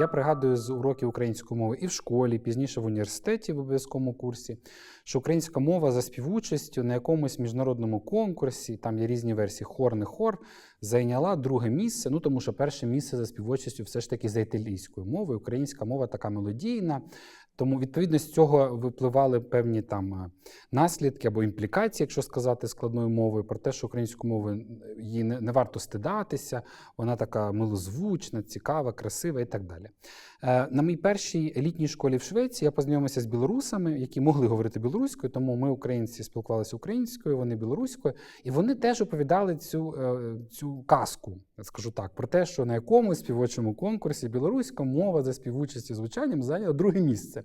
Я пригадую з уроків української мови і в школі, пізніше в університеті в обов'язковому курсі, що українська мова за співучастю на якомусь міжнародному конкурсі, там є різні версії, хор, не хор, зайняла друге місце. Ну тому що перше місце за співучастю все ж таки за італійською мовою. Українська мова така мелодійна. Тому відповідно з цього випливали певні там е, наслідки або імплікації, якщо сказати складною мовою, про те, що українську мову її не, не варто стидатися, вона така милозвучна, цікава, красива і так далі. Е, На моїй першій елітній школі в Швеції я познайомився з білорусами, які могли говорити білоруською, тому ми, українці, спілкувалися українською, вони білоруською, і вони теж оповідали цю, е, цю казку, скажу так, про те, що на якомусь співочому конкурсі білоруська мова за співучасті звучанням зайняла друге місце.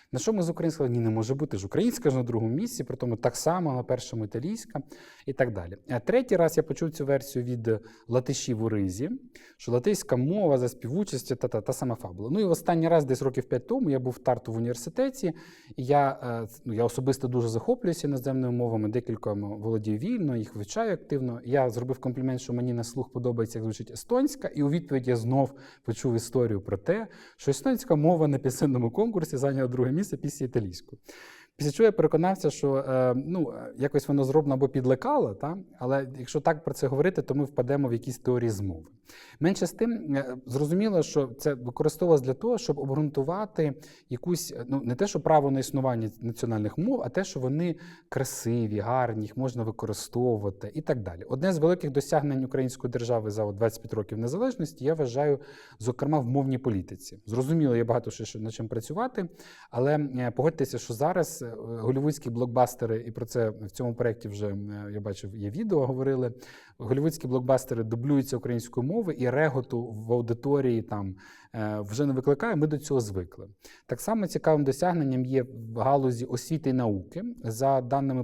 На що ми з українською сказали, ні, не може бути ж українська ж на другому місці, при тому так само на першому італійська і так далі. А третій раз я почув цю версію від латишів у ризі, що латиська мова за співучастю та, та, та сама фабула. Ну і останній раз, десь років п'ять тому, я був в Тарту в університеті, і я, е, ну, я особисто дуже захоплююся іноземними мовами, декількома володію вільно, їх вивчаю активно. Я зробив комплімент, що мені на слух подобається, як звучить естонська, і у відповідь я знов почув історію про те, що естонська мова на пісенному конкурсі зайняла друге місце після італійської. Після чого я переконався, що е, ну, якось воно зроблено або підлекало, та? але якщо так про це говорити, то ми впадемо в якісь теорії змови. Менше з тим, е, зрозуміло, що це використовувалось для того, щоб обґрунтувати якусь, е, ну не те, що право на існування національних мов, а те, що вони красиві, гарні, їх можна використовувати і так далі. Одне з великих досягнень української держави за от 25 років незалежності, я вважаю, зокрема, в мовній політиці. Зрозуміло, є багато ще над чим працювати, але погодьтеся, що зараз голівудські блокбастери, і про це в цьому проєкті вже я бачив, є відео, говорили. Голівудські блокбастери дублюються українською мовою, і реготу в аудиторії там е, вже не викликає. Ми до цього звикли. Так само цікавим досягненням є в галузі освіти і науки. За даними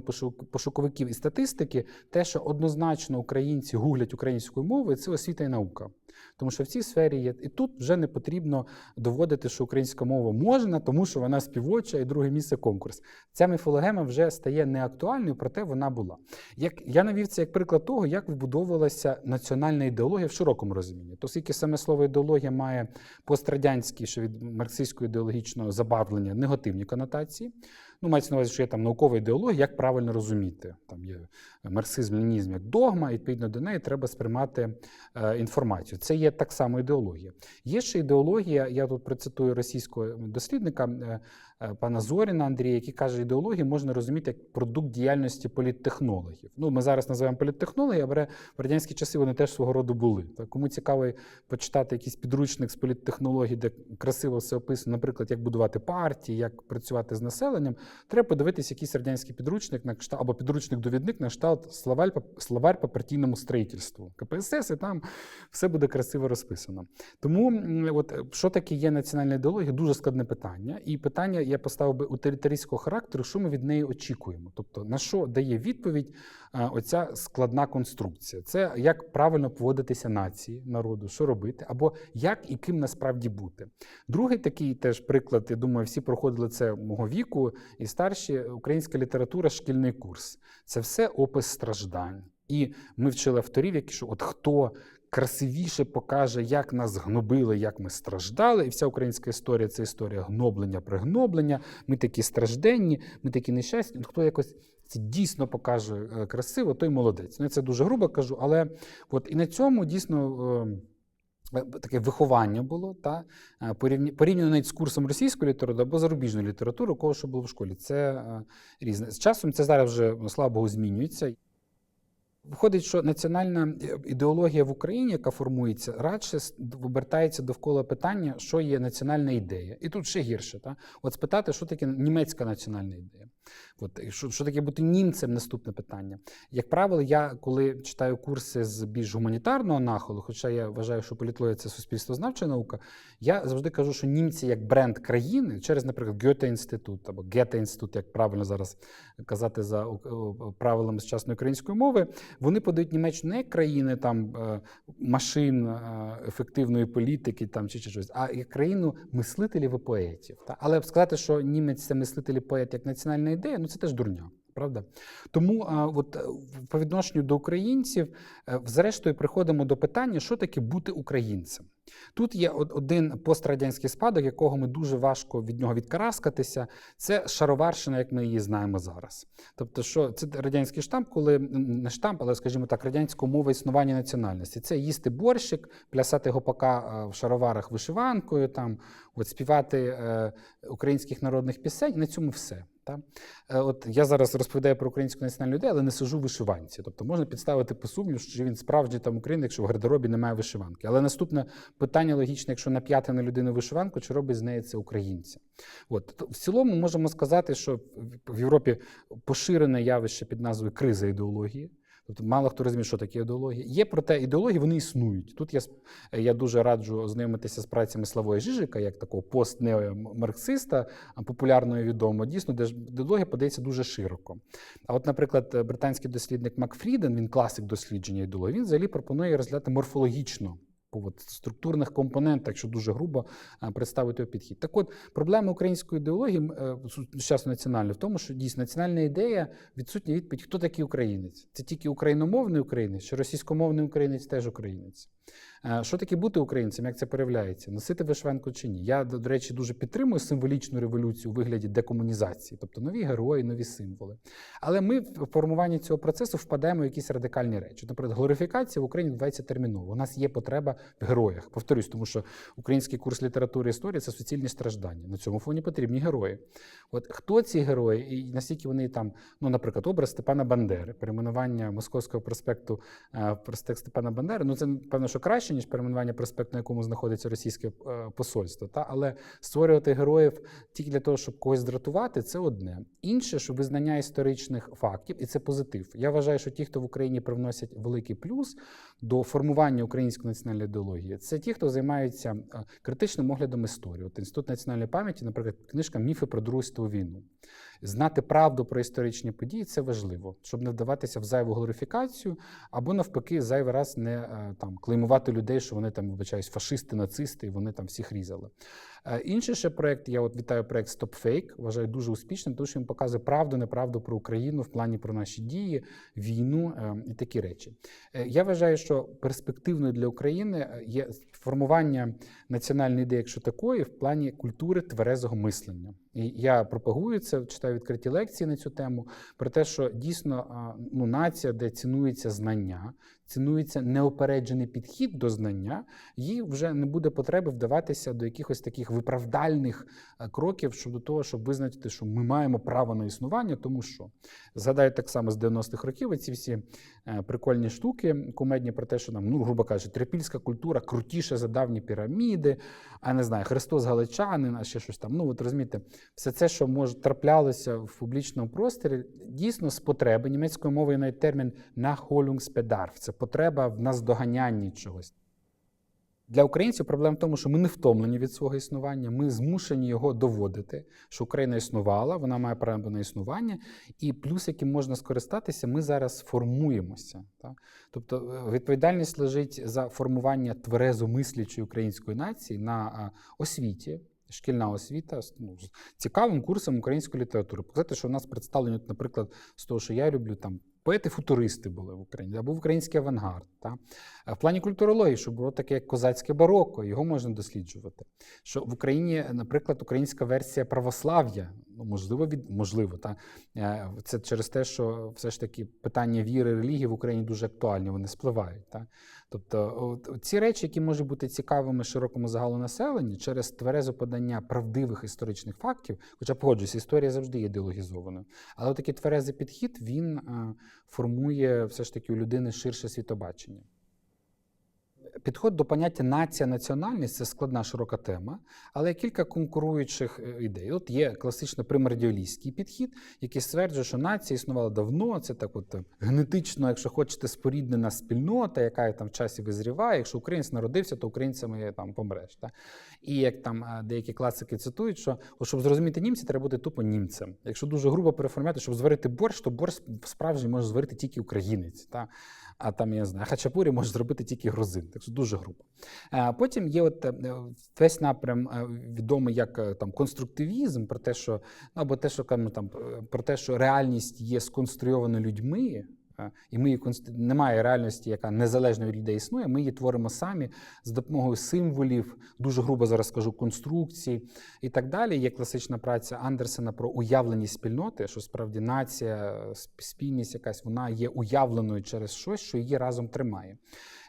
пошуковиків і статистики, те, що однозначно українці гуглять українською мовою, це освіта і наука. Тому що в цій сфері є і тут вже не потрібно доводити, що українська мова можна, тому що вона співоча і друге місце конкурс. Ця міфологема вже стає неактуальною, проте вона була. Як я навів це як приклад того, як вбудовувалася національна ідеологія в широкому розумінні. То оскільки саме слово ідеологія має пострадянські, що від марксистського ідеологічного забавлення негативні конотації. Ну, мається на увазі, що є там наукова ідеологія, як правильно розуміти. Там є марксизм, лінізм як догма, і відповідно до неї треба сприймати е, інформацію. Це є так само ідеологія. Є ще ідеологія, я тут процитую російського дослідника е, пана Зоріна Андрія, який каже, ідеологію можна розуміти як продукт діяльності політтехнологів. Ну, ми зараз називаємо політтехнології, але в радянські часи вони теж свого роду були. Так, кому цікаво почитати якийсь підручник з політтехнологій, де красиво все описано, наприклад, як будувати партії, як працювати з населенням, треба подивитися якийсь радянський підручник на кшталт або підручник-довідник на кшталт словарь, по- словарь по партійному строїтельству КПСС, і там все буде красиво розписано. Тому от, е, що таке є національна ідеологія, дуже складне питання. І питання я поставив би утилітаристського характеру, що ми від неї очікуємо. Тобто, на що дає відповідь е, оця складна конструкція? Це як правильно поводитися нації, народу, що робити, або як і ким насправді бути. Другий такий теж приклад, я думаю, всі проходили це мого віку і старші. Українська література, шкільний курс. Це все опис страждань. І ми вчили авторів, які що от хто красивіше покаже, як нас гнобили, як ми страждали. І вся українська історія це історія гноблення, пригноблення. Ми такі стражденні, ми такі нещасні. Хто якось це дійсно покаже е, красиво, той молодець. Ну, я це дуже грубо кажу, але от і на цьому дійсно. е, е, Таке виховання було, та порівняно навіть з курсом російської літератури або зарубіжної літератури, у кого що було в школі. Це різне. З часом це зараз вже, Богу, змінюється. Виходить, що національна е, ідеологія в Україні, яка формується, радше обертається довкола питання, що є національна ідея. І тут ще гірше. Та? От спитати, що таке німецька національна ідея. От, що, що таке бути німцем, наступне питання. Як правило, я коли читаю курси з більш гуманітарного нахилу, хоча я вважаю, що політлогія це суспільствознавча наука, я завжди кажу, що німці як бренд країни через, наприклад, Гьоте-інститут або Гете-інститут, як правильно зараз казати за правилами сучасної української мови, вони подають Німеччину не як країни там е, машин е, ефективної політики там чи, чи щось, а як країну мислителів і поетів. Та? Але сказати, що німець це мислитель і поет як національна ідея, ну це теж дурня. Правда? Тому а, от, е, по відношенню до українців, е, зрештою, приходимо до питання, що таке бути українцем. Тут є один пострадянський спадок, якого ми дуже важко від нього відкараскатися. Це шароварщина, як ми її знаємо зараз. Тобто, що це радянський штамп, коли не штамп, але скажімо так, радянська мова існування національності. Це їсти борщик, плясати гопака е, в шароварах вишиванкою, там от співати українських народних пісень. На цьому все. Е, От я зараз розповідаю про українську національну ідею, але не сижу в вишиванці. Тобто можна підставити по сумнів, що він справді там українець, якщо в гардеробі немає вишиванки. Але наступне питання логічне, якщо нап'яти на людину вишиванку, чи робить з неї це українця? От в цілому можемо сказати, що в Європі поширене явище під назвою криза ідеології. Тобто мало хто розуміє, що таке ідеологія. Є проте ідеології, вони існують. Тут я, я дуже раджу ознайомитися з працями Славою Жижика, як такого постнеомарксиста, популярного і відомо. Дійсно, де ідеологія подається дуже широко. А от, наприклад, британський дослідник Макфріден, він класик дослідження ідеології, він взагалі пропонує розглядати морфологічно. По от структурних компонентах, що дуже грубо е, представити його підхід. Так от, проблема української ідеології е, сучасно національної в тому, що дійсно національна ідея відсутня відповідь, хто такий українець. Це тільки україномовний українець, чи російськомовний українець теж українець. Е, Що таке бути українцем? Як це проявляється? Носити вишиванку чи ні? Я, до речі, дуже підтримую символічну революцію у вигляді декомунізації, тобто нові герої, нові символи. Але ми в формуванні цього процесу впадаємо в якісь радикальні речі. Наприклад, глорифікація в Україні відбувається терміново. У нас є потреба в героях. Повторюсь, тому що український курс літератури і історії це суцільні страждання. На цьому фоні потрібні герої. От хто ці герої, і наскільки вони там, ну, наприклад, образ Степана Бандери, перейменування Московського проспекту е, проспект Степана Бандери. Ну, це певно, що краще, ніж перейменування проспект, на якому знаходиться російське е, посольство. Та? Але створювати героїв тільки для того, щоб когось дратувати, це одне. Інше, що визнання історичних фактів, і це позитив. Я вважаю, що ті, хто в Україні привносять великий плюс до формування української національної ідеології, це ті, хто займаються е, критичним оглядом історії. От Інститут національної пам'яті, наприклад, книжка Міфи про Другу світову війну. Знати правду про історичні події це важливо, щоб не вдаватися в зайву глорифікацію, або навпаки, зайвий раз не е, там клеймувати людей, що вони там вибачаюсь, фашисти, нацисти, і вони там всіх різали. Е, Інший ще проект, я от вітаю проект Stop Fake, вважаю дуже успішним, тому що він показує правду, неправду про Україну в плані про наші дії, війну е, і такі речі. Е, Я вважаю, що перспективною для України є формування національної ідеї, якщо такої, в плані культури тверезого мислення. І я пропагую це, читаю відкриті лекції на цю тему про те, що дійсно ну, нація, де цінується знання, цінується неопереджений підхід до знання, їй вже не буде потреби вдаватися до якихось таких виправдальних е, кроків щодо того, щоб визначити, що ми маємо право на існування, тому що згадаю так само з 90-х років ці всі е, прикольні штуки, кумедні про те, що нам, ну грубо кажучи, трипільська культура крутіша за давні піраміди, а не знаю, Христос Галичанин, а ще щось там. Ну от розумієте, все це, що може траплялося в публічному просторі, дійсно з потреби німецькою мовою навіть термін «Nachholungsbedarf» – це потреба в наздоганянні чогось. Для українців проблема в тому, що ми не втомлені від свого існування, ми змушені його доводити, що Україна існувала, вона має право на існування, і плюс, яким можна скористатися, ми зараз формуємося. Так? Тобто е, відповідальність лежить за формування тверезо мислячої української нації на освіті. Шкільна освіта з, ну, з цікавим курсом української літератури. Показати, що у нас представлені, наприклад, з того, що я люблю, там поети-футуристи були в Україні, або український авангард. Та? А В плані культурології, що було таке як козацьке бароко, його можна досліджувати. Що в Україні, наприклад, українська версія православ'я, можливо, від можливо, та е, це через те, що все ж таки питання віри, релігії в Україні дуже актуальні, вони спливають. Та? Тобто, ці речі, які можуть бути цікавими широкому загалу населенню, через тверезе подання правдивих історичних фактів, хоча погоджуюсь, історія завжди є ідеологізованою. Але такий тверезий підхід він е, формує все ж таки у людини ширше світобачення. Підход до поняття нація, національність це складна широка тема, але є кілька конкуруючих е, ідей. От є класично примардіалістський підхід, який стверджує, що нація існувала давно. Це так, от е, генетично, якщо хочете, споріднена спільнота, яка там в часі визріває. Якщо українець народився, то українцями там помреш. Та? І як там е, деякі класики цитують, що от, щоб зрозуміти німця, треба бути тупо німцем. Якщо дуже грубо переформувати, щоб зварити борщ, то борщ справжній може зварити тільки українець. Та? А там я не знаю, хачапурі може зробити тільки грузин, так що дуже грубо. Потім є от е, весь напрям е, відомий як е, там конструктивізм, про те, що ну або те, що кажемо там про те, що реальність є сконструйована людьми. Е, І ми її немає реальності, яка незалежно від людей існує. Ми її творимо самі з допомогою символів, дуже грубо зараз скажу, конструкцій і так далі. Є класична праця Андерсена про уявленість спільноти, що справді нація, спільність якась вона є уявленою через щось, що її разом тримає.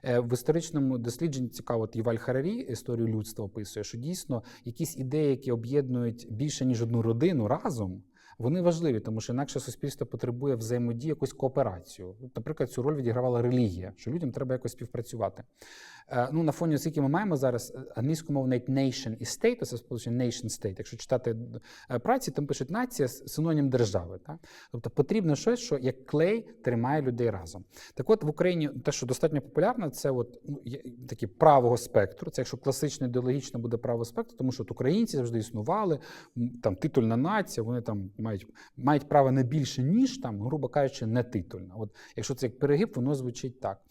Е, В історичному дослідженні цікаво, от Юваль Харарі історію людства описує, що дійсно якісь ідеї, які об'єднують більше ніж одну родину разом. Вони важливі, тому що інакше суспільство потребує взаємодії, якусь кооперацію. Наприклад, цю роль відігравала релігія, що людям треба якось співпрацювати. Е, Ну, на фоні оскільки ми маємо зараз е, англійською мовою навіть nation і state, це сполучення nation state. Якщо читати е, праці, там пишуть нація синонім держави. Так? Тобто потрібно щось, що як клей тримає людей разом. Так от в Україні те, що достатньо популярно, це от, ну, такі правого спектру. Це якщо класично ідеологічно буде правого спектру, тому що от українці завжди існували, там титульна нація, вони там мають, мають право не більше, ніж там, грубо кажучи, не титульна. От якщо це як перегиб, воно звучить так.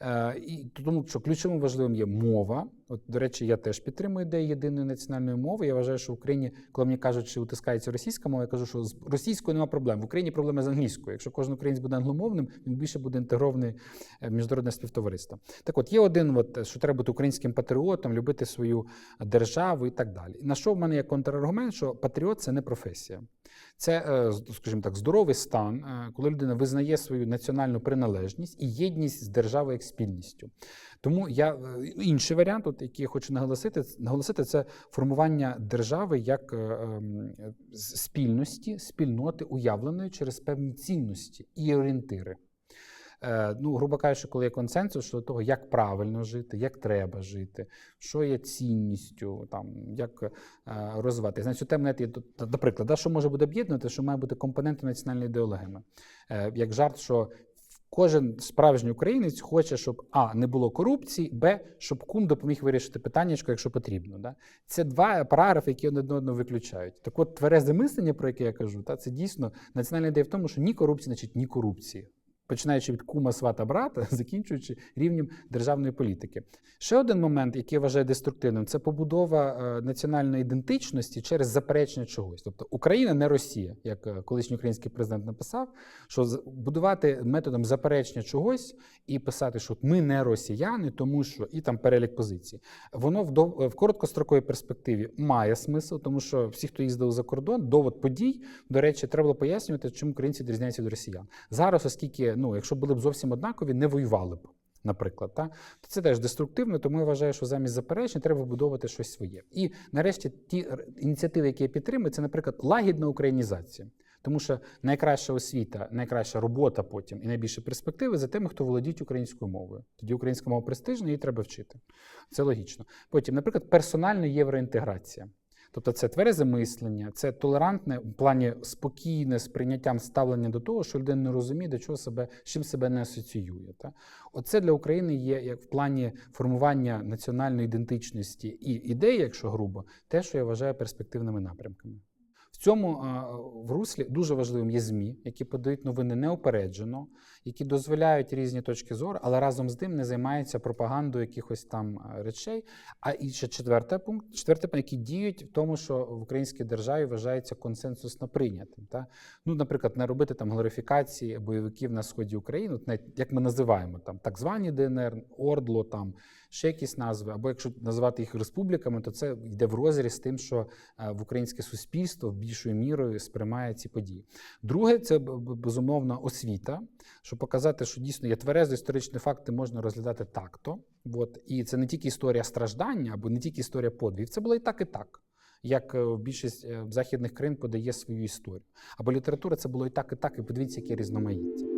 Е, і тому що ключовим важливим є мова. От, до речі, я теж підтримую ідею єдиної національної мови. Я вважаю, що в Україні, коли мені кажуть, що утискається російська мова, я кажу, що з російською немає проблем. В Україні проблеми з англійською. Якщо кожен українець буде англомовним, він більше буде інтегрований е, в міжнародне співтовариство. Так от є один, от, що треба бути українським патріотом, любити свою державу і так далі. На що в мене є контраргумент, що патріот це не професія. Це, е, скажімо так, здоровий стан, е, коли людина визнає свою національну приналежність і єдність з державою як спільністю. Тому я інший варіант, от, який я хочу наголосити, наголосити, це формування держави як е, ем, спільності, спільноти, уявленої через певні цінності і орієнтири. Е, Ну, грубо кажучи, коли є консенсус щодо того, як правильно жити, як треба жити, що є цінністю, там, як е, розвивати. На цю тему, навіть наприклад, що може бути об'єднувати, що має бути компоненти національної ідеологеми. Як жарт, що кожен справжній українець хоче, щоб А, не було корупції, Б, щоб кум допоміг вирішити питання, якщо потрібно. Да? Це два параграфи, які один одного виключають. Так от тверезе мислення, про яке я кажу, та, це дійсно національна ідея в тому, що ні корупції, значить ні корупції. Починаючи від кума свата брата, закінчуючи рівнем державної політики. Ще один момент, який я вважаю деструктивним, це побудова е, національної ідентичності через заперечення чогось. Тобто Україна не Росія, як е, колишній український президент написав, що будувати методом заперечення чогось і писати, що ми не росіяни, тому що і там перелік позицій. Воно в, дов... в короткостроковій перспективі має смисл, тому що всі, хто їздив за кордон, довод подій, до речі, треба було пояснювати, чому українці відрізняються від росіян. Зараз, оскільки, ну, якщо були б зовсім однакові, не воювали б. Наприклад, та? то це теж деструктивно, тому я вважаю, що замість заперечень треба вбудовувати щось своє. І нарешті ті ініціативи, які я підтримую, це, наприклад, лагідна українізація. Тому що найкраща освіта, найкраща робота потім і найбільше перспективи за тими, хто володіють українською мовою. Тоді українська мова престижна, її треба вчити. Це логічно. Потім, наприклад, персональна євроінтеграція. Тобто це тверезе мислення, це толерантне в плані спокійне з прийняттям ставлення до того, що людина не розуміє, до чого себе, з чим себе не асоціює. Та? Оце для України є як в плані формування національної ідентичності і ідеї, якщо грубо, те, що я вважаю перспективними напрямками. В цьому в руслі дуже важливим є ЗМІ, які подають новини неопереджено, які дозволяють різні точки зору, але разом з тим не займаються пропагандою якихось там речей. А і ще четвертий пункт, четвертий пункт, які діють в тому, що в українській державі вважається консенсусно прийнятим. Та? Ну, наприклад, не робити там глорифікації бойовиків на сході України, як ми називаємо там так звані ДНР, Ордло, там ще якісь назви, або якщо називати їх республіками, то це йде в розріз з тим, що е, в українське суспільство більшою мірою сприймає ці події. Друге, це безумовно освіта, щоб показати, що дійсно є тверезо історичні факти можна розглядати так-то. От. І це не тільки історія страждання, або не тільки історія подвігів, це було і так, і так. Як е, більшість е, західних країн подає свою історію. Або література це було і так, і так, і подивіться, яке різноманіття.